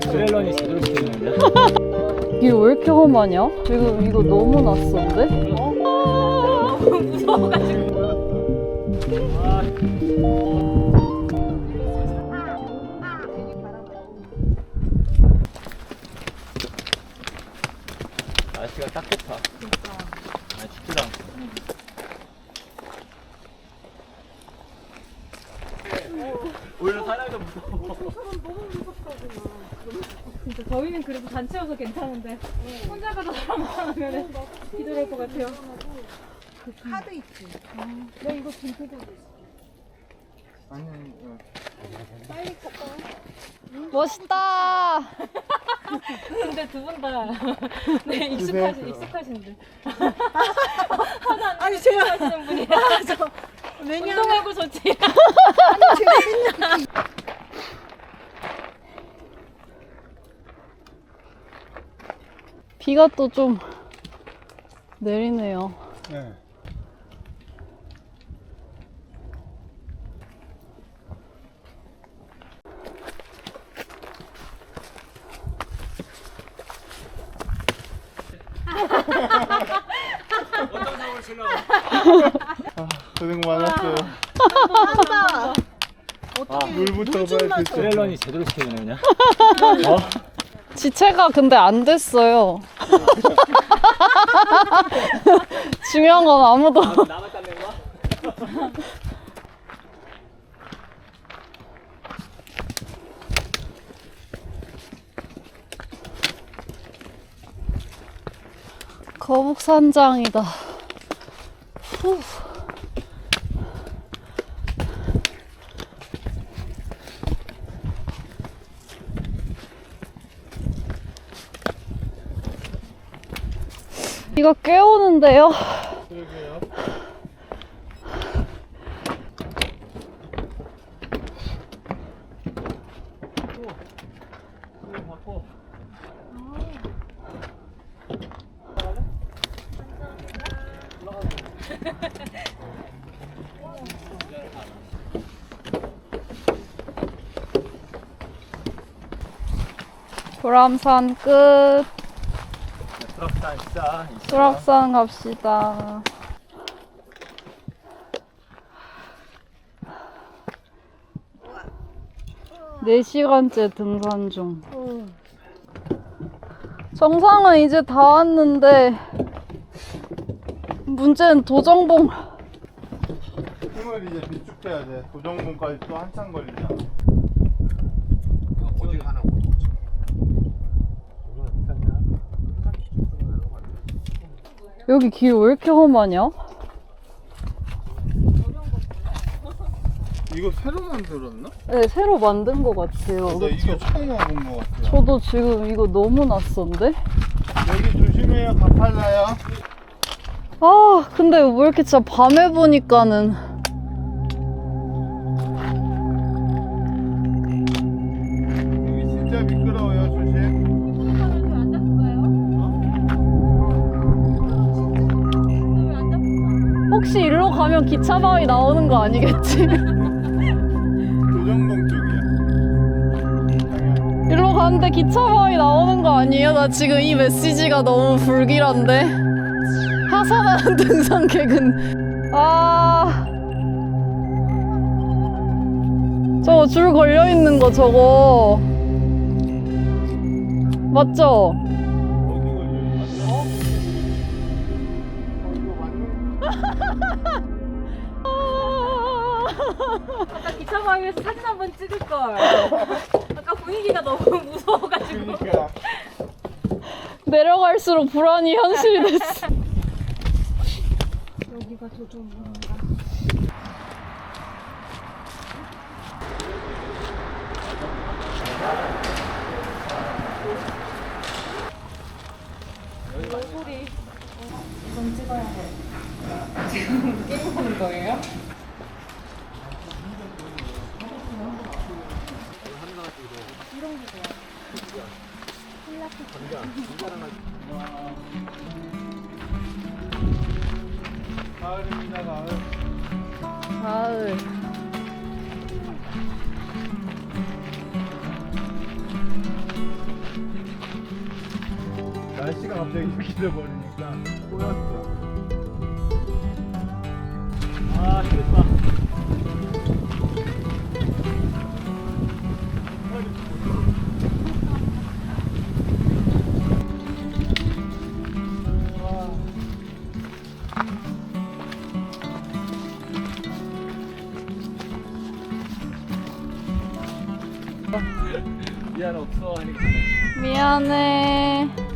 트레일러니 제대로 시켰는데. 이게 왜 이렇게 험하냐? 지금 이거 너무 낯선데? 날씨가 딱 좋다. 아, 춥지도 않고. 오히려 사람이 무서워. 진짜 저희는 그래도 단체여서 괜찮은데 혼자 가서 사람 많으면 기절할 것 같아요. 카드 있지. 나 이거 김태경 멋있다! 근데 두 분 다 네, 익숙하신 익숙하신데 아니 제가 하시는 분이야. 왜냐면 운동하고 좋지. 비가 또 좀 내리네요. 네. 아, 고생 많았어요. 한다. 어떻게 물부터 봐야 마셔. 트레일러니 제대로 시켰네, 그냥. 지체가 근데 안 됐어요. 중요한 건 아무도. 거야? 거북산장이다. 후. 이거 깨우는데요? 보람산 끝. 수락산 진짜. 수락산 갑시다. 네시간째 등산 중. 정상은 이제 다 왔는데, 문제는 도정봉. 힘을 이제 비축해야 돼. 도정봉까지 또 한참 걸리잖아. 어디 하나 여기 길 왜 이렇게 험하냐? 이거 새로 만들었나? 네, 새로 만든 것 같아요. 나 이게 처음 와본 것 같아요. 저도 지금 이거 너무 낯선데? 여기 조심해요. 가팔라요. 아, 근데 왜 이렇게 진짜 밤에 보니까는. 여기 진짜 미끄러워요. 조심. 혹시 일로 가면 기차바위 나오는 거 아니겠지? 도정봉 쪽이야. 일로 가는데 기차바위 나오는 거 아니에요? 나 지금 이 메시지가 너무 불길한데. 하산하는 등산객은 아 저거 줄 걸려 있는 거 저거 맞죠? 아까 기차 바위에서 사진 한 번 찍을 걸. 아까 분위기가 너무 무서워가지고. 그러니까. 내려갈수록 불안이 현실이 됐어. 여기가 조종. 가 을입니다. 가을. 가을. 날씨가 갑자기 이렇게 돼버리니까 꼬였어. 미안 없어 하니까 미안해.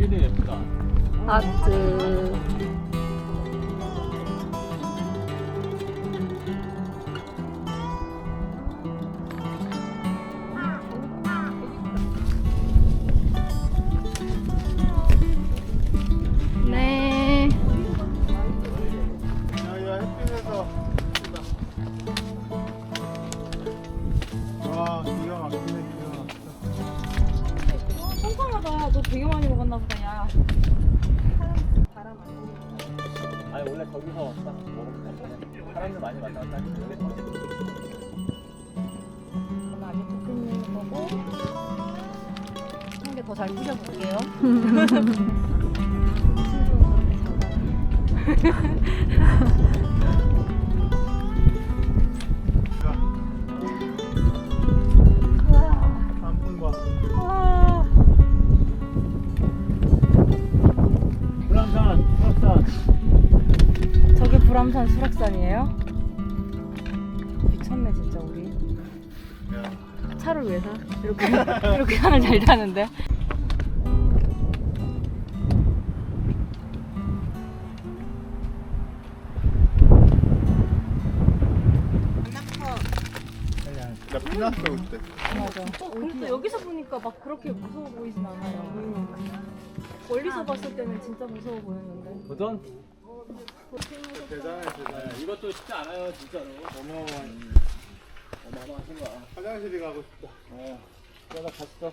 이게 되게 예쁘다 아트. 보다, 야. 아니 원래 거기서 딱 먹으면 사람들 많이 여기 저는 아직 대표님 거고. 한 개 더잘 뿌려볼게요. 단풍 불암산 저게 불암산 수락산이에요? 미쳤네 진짜 우리 야. 차를 왜 사? 이렇게 이렇게 하늘 잘 타는데 나 피났어 그때. 맞아 어, 근데 여기서 보니까 막 그렇게 무서워 보이진 않아요 멀리서 봤을 때는 진짜 무서워 보였는데 도전 대단해 대단해. 네, 이것도 쉽지 않아요 진짜로 어마어마해. 어마어마하신 거야 화장실이 가고 싶다. 어 그러다 갔어